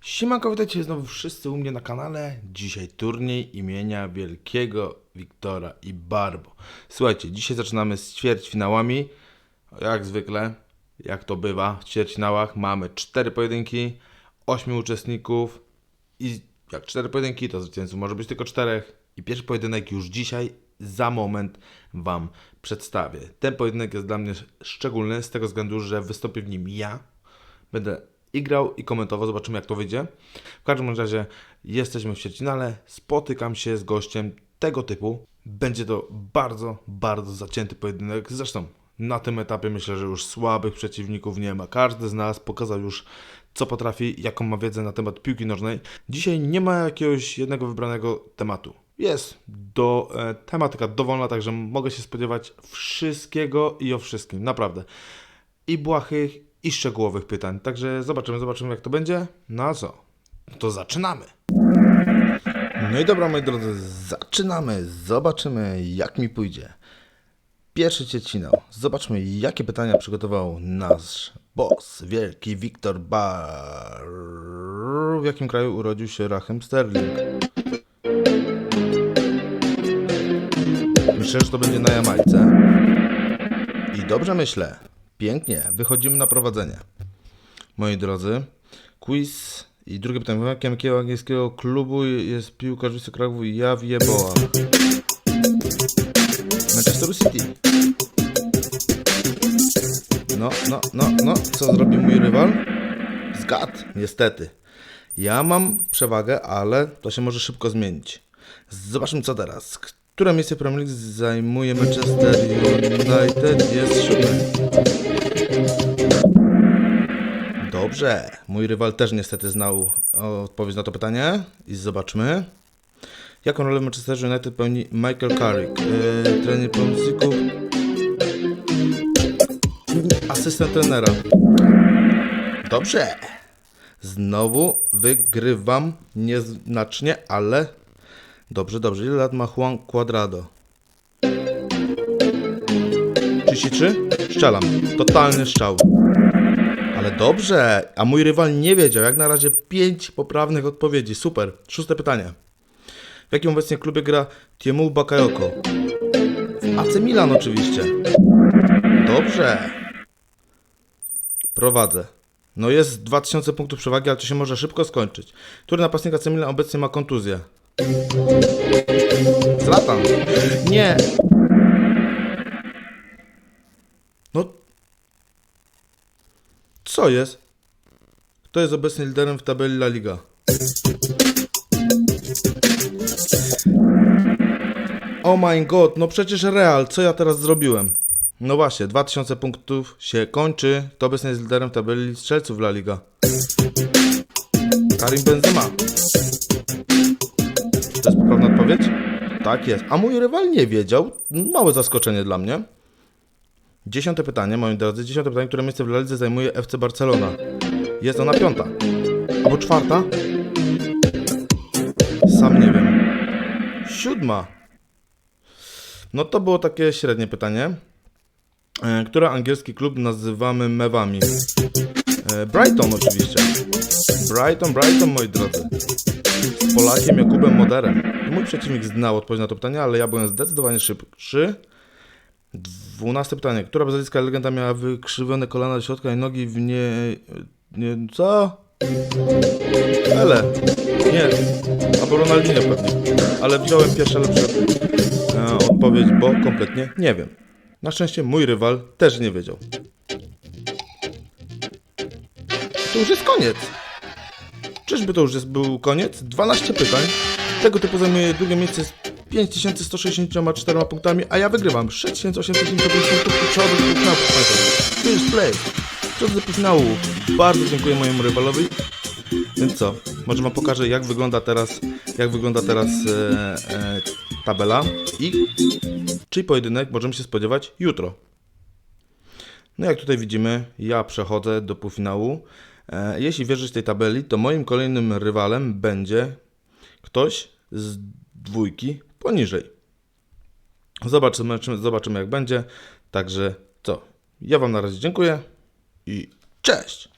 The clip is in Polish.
Siemanko, witajcie znowu wszyscy u mnie na kanale. Dzisiaj turniej imienia wielkiego Wiktora i Barbo. Słuchajcie, dzisiaj zaczynamy z ćwierćfinałami. Jak zwykle, jak to bywa w ćwierćfinałach, mamy cztery pojedynki, ośmiu uczestników i jak cztery pojedynki, to zwycięzców może być tylko czterech. I pierwszy pojedynek już dzisiaj, za moment Wam przedstawię. Ten pojedynek jest dla mnie szczególny z tego względu, że wystąpię w nim ja. Będę i grał, i komentował. Zobaczymy, jak to wyjdzie. W każdym razie jesteśmy w ćwierćfinale. Spotykam się z gościem tego typu. Będzie to bardzo, bardzo zacięty pojedynek. Zresztą na tym etapie myślę, że już słabych przeciwników nie ma. Każdy z nas pokazał już, co potrafi, jaką ma wiedzę na temat piłki nożnej. Dzisiaj nie ma jakiegoś jednego wybranego tematu. Jest do, e, tematyka dowolna, także mogę się spodziewać wszystkiego i o wszystkim. Naprawdę i błahych, i szczegółowych pytań. Także zobaczymy, zobaczymy jak to będzie. No a co? To zaczynamy. No i dobra, moi drodzy, zaczynamy. Zobaczymy, jak mi pójdzie. Pierwszy ćwierćfinał. Zobaczmy, jakie pytania przygotował nasz boss, wielki Wiktor Bar. W jakim kraju urodził się Raheem Sterling? Myślę, że to będzie na Jamajce. I dobrze myślę. Pięknie, wychodzimy na prowadzenie. Moi drodzy, quiz i drugie pytanie. Jakim jakiego angielskiego klubu jest piłkarz Wysokraków Jawie Boa? Manchesteru City. No, no, no, no. Co zrobił mój rywal? Zgadł, niestety. Ja mam przewagę, ale to się może szybko zmienić. Zobaczmy co teraz. Które miejsce Premier League zajmuje Manchester United? Jest siódme. Dobrze. Mój rywal też niestety znał odpowiedź na to pytanie. I zobaczmy. Jaką rolę w Manchester United pełni Michael Carrick? Yy, trener pomocników. Asystent trenera. Dobrze. Znowu wygrywam nieznacznie, ale dobrze, dobrze. Ile lat ma Juan Cuadrado? 33? Strzelam. Totalny strzał. Ale dobrze, a mój rywal nie wiedział. Jak na razie 5 poprawnych odpowiedzi. Super. Szóste pytanie. W jakim obecnie klubie gra Tiemu Bakayoko? W AC Milan oczywiście. Dobrze. Prowadzę. No jest 2000 punktów przewagi, ale to się może szybko skończyć. Który napastnik AC Milan obecnie ma kontuzję? Zlatan. Nie. Co jest? Kto jest obecnie liderem w tabeli La Liga? Oh my god, no przecież Real, co ja teraz zrobiłem? No właśnie, 2000 punktów się kończy. Kto obecnie jest liderem tabeli strzelców La Liga? Karim Benzema. To jest poprawna odpowiedź? Tak jest. A mój rywal nie wiedział. Małe zaskoczenie dla mnie. Dziesiąte pytanie, moi drodzy. Dziesiąte pytanie, które miejsce w La Lidze zajmuje FC Barcelona? Jest ona piąta. Albo czwarta? Sam nie wiem. Siódma. No to było takie średnie pytanie. E, Który angielski klub nazywamy mewami? E, Brighton oczywiście. Brighton, Brighton, moi drodzy. Z Polakiem Jakubem Moderem. Mój przeciwnik znał odpowiedź na to pytanie, ale ja byłem zdecydowanie szybszy. Dwunaste pytanie. Która brazylijska legenda miała wykrzywione kolana do środka i nogi w nie... nie co? Ele. Nie. Albo Ronaldinho pewnie. Ale wziąłem pierwsze lepsze e, odpowiedź, bo kompletnie nie wiem. Na szczęście mój rywal też nie wiedział. To już jest koniec. Czyżby to już jest, był koniec? 12 pytań. Tego typu zajmuje drugie miejsce z 5164 punktami, a ja wygrywam 6875 punktów i przechodzę do półfinału. Finish play. Przechodzę do półfinału. Bardzo dziękuję mojemu rywalowi. Więc co? Może wam pokażę jak wygląda teraz, jak wygląda teraz e, e, tabela i czy pojedynek możemy się spodziewać jutro. No jak tutaj widzimy, ja przechodzę do półfinału. E, jeśli wierzyć tej tabeli, to moim kolejnym rywalem będzie ktoś z dwójki poniżej. Zobaczymy, zobaczymy jak będzie. Także co? Ja Wam na razie dziękuję i cześć!